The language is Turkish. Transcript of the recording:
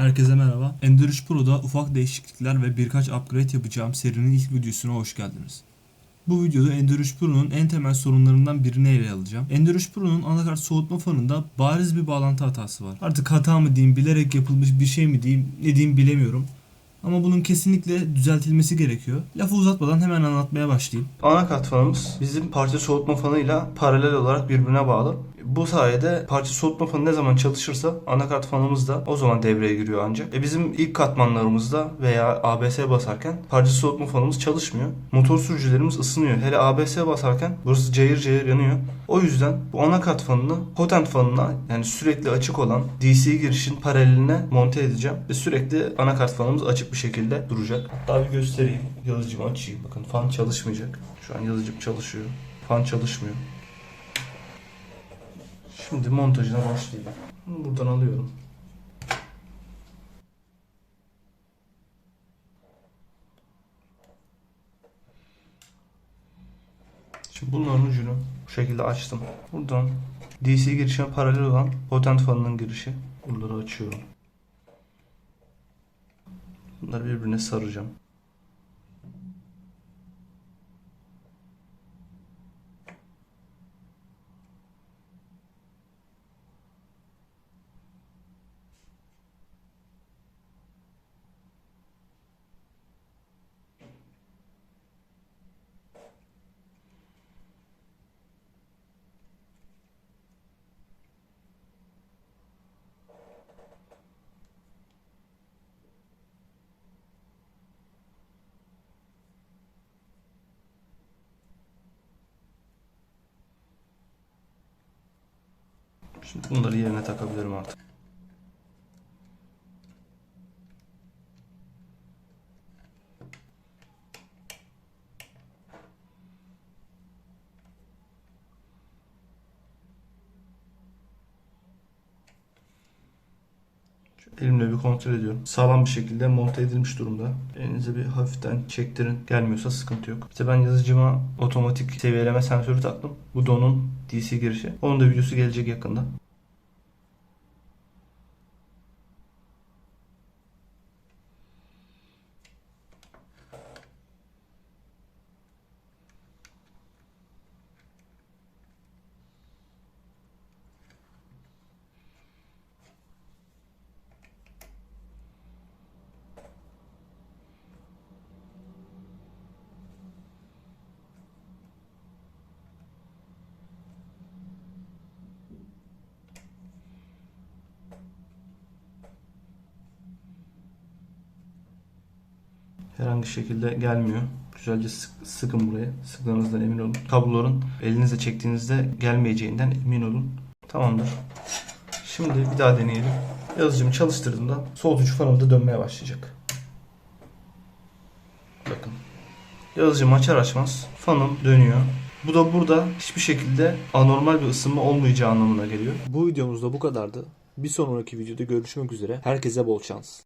Herkese merhaba. Ender 3 Pro'da ufak değişiklikler ve birkaç upgrade yapacağım serinin ilk videosuna hoş geldiniz. Bu videoda Ender 3 Pro'nun en temel sorunlarından birini ele alacağım. Ender 3 Pro'nun anakart soğutma fanında bariz bir bağlantı hatası var. Artık hata mı diyeyim, bilerek yapılmış bir şey mi diyeyim, ne diyeyim bilemiyorum. Ama bunun kesinlikle düzeltilmesi gerekiyor. Lafı uzatmadan hemen anlatmaya başlayayım. Anakart fanımız bizim parça soğutma fanıyla paralel olarak birbirine bağlı. Bu sayede parça soğutma fanı ne zaman çalışırsa anakart fanımız da o zaman devreye giriyor ancak. E bizim ilk katmanlarımızda veya ABS basarken parça soğutma fanımız çalışmıyor. Motor sürücülerimiz ısınıyor. Hele ABS basarken burası cayır cayır yanıyor. O yüzden bu anakart fanını potent fanına yani sürekli açık olan DC girişin paraleline monte edeceğim. Ve sürekli anakart fanımız açık bir şekilde duracak. Hatta bir göstereyim. Yazıcımı açayım. Bakın fan çalışmayacak. Şu an yazıcım çalışıyor. Fan çalışmıyor. Şimdi montajına başlayayım. Bunu buradan alıyorum. Şimdi bunların ucunu bu şekilde açtım. Buradan DC girişine paralel olan potent fanının girişi. Bunları açıyorum. Bunları birbirine saracağım. Şimdi bunları yerine takabilirim artık. Elimle bir kontrol ediyorum. Sağlam bir şekilde monte edilmiş durumda. Elinize bir hafiften çektirin. Gelmiyorsa sıkıntı yok. İşte ben yazıcıma otomatik seviyeleme sensörü taktım. Bu da onun DC girişi. Onun da videosu gelecek yakında. Herhangi şekilde gelmiyor. Güzelce sık- sıkın buraya. Sıktığınızdan emin olun. Kabloların elinizle çektiğinizde gelmeyeceğinden emin olun. Tamamdır. Şimdi bir daha deneyelim. Yazıcımı çalıştırdığımda soğutucu fanım da dönmeye başlayacak. Bakın. Yazıcımı açar açmaz fanım dönüyor. Bu da burada hiçbir şekilde anormal bir ısınma olmayacağı anlamına geliyor. Bu videomuzda bu kadardı. Bir sonraki videoda görüşmek üzere. Herkese bol şans.